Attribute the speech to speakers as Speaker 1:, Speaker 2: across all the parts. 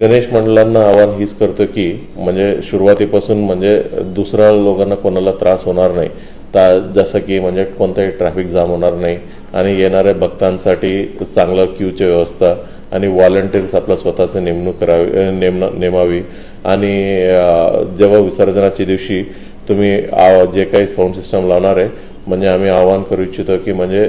Speaker 1: गणेश मंडळांना आवाहन हीच करतं की म्हणजे सुरुवातीपासून म्हणजे दुसऱ्या लोकांना कोणाला त्रास होणार नाही. ता जसं की म्हणजे कोणताही ट्रॅफिक जाम होणार नाही. आणि येणाऱ्या भक्तांसाठी चांगलं क्यूची व्यवस्था आणि व्हॉलंटियर्स आपला स्वतःचं नेमणूक करावी नेम नेमावी. आणि जेव्हा विसर्जनाच्या दिवशी तुम्ही जे काही साऊंड सिस्टम लावणार आहे म्हणजे आम्ही आवाहन करू इच्छितो की म्हणजे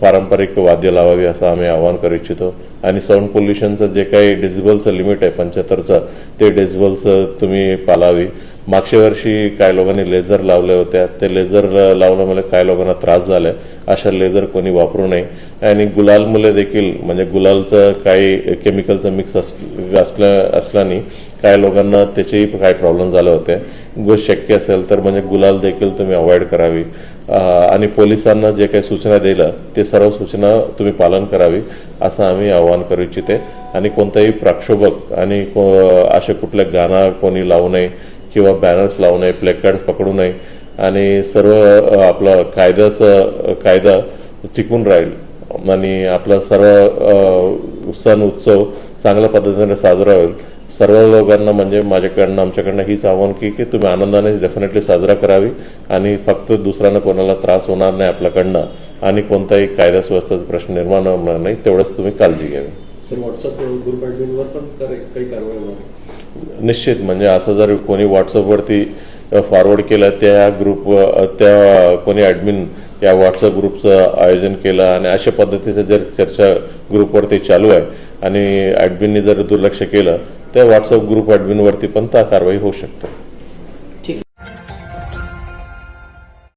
Speaker 1: पारंपरिक वाद्य लावावी असं आम्ही आवाहन करू इच्छितो. आणि साऊंड पोल्युशनचं जे काही डेसिबलचं लिमिट आहे पंच्याहत्तरचं ते डेसिबलचं तुम्ही पालावी. मागच्या वर्षी काही लोकांनी लेझर लावले होत्या. ते लेझर लावल्यामुळे म्हणजे काही लोकांना त्रास झाला अशा लेझर कोणी वापरू नये. आणि गुलाल मुले देखील म्हणजे गुलालचं काही केमिकलचं मिक्स असल्या असल्याने काही लोकांना त्याचेही काही प्रॉब्लेम झाले होते. शक्य असेल तर म्हणजे गुलाल देखील तुम्ही अवॉइड करावी. आणि पोलिसांना जे काही सूचना दिल्या ते सर्व सूचना तुम्ही पालन करावी असं आम्ही आवाहन करू इच्छिते. आणि कोणताही प्रक्षोभक आणि को- असे कुठल्या गाणं कोणी लावू नये किंवा बॅनर्स लावू नये प्लेकार्ड्स पकडू नये आणि सर्व आपलं कायद्याचं कायदा टिकून राहील. आणि आपला सर्व सण उत्सव चांगल्या पद्धतीने साजरा होईल. सर्व लोकांना म्हणजे माझ्याकडनं आमच्याकडनं हीच आव्हान की की तुम्ही आनंदाने डेफिनेटली साजरा करावी आणि फक्त दुसऱ्यांना कोणाला त्रास होणार नाही आपल्याकडनं आणि कोणताही कायदा सुव्यवस्थेचा प्रश्न निर्माण होणार नाही तेवढंच तुम्ही काळजी घ्यावी
Speaker 2: सर व्हॉट्सअप ग्रुप ॲडमिनवर पण कर- काही कारवाई होणार आहे?
Speaker 1: निश्चित म्हणजे असं जर कोणी व्हॉट्सअपवरती फॉरवर्ड केलं त्या ग्रुप त्या कोणी ॲडमिन या व्हॉट्सअप ग्रुपचं आयोजन केलं आणि अशा पद्धतीचं जर चर्चा ग्रुपवरती चालू आहे आणि ॲडमिननी जर दुर्लक्ष केलं त्या व्हॉट्सअप ग्रुप ॲडमिनवरती पण त्या कारवाई होऊ शकते.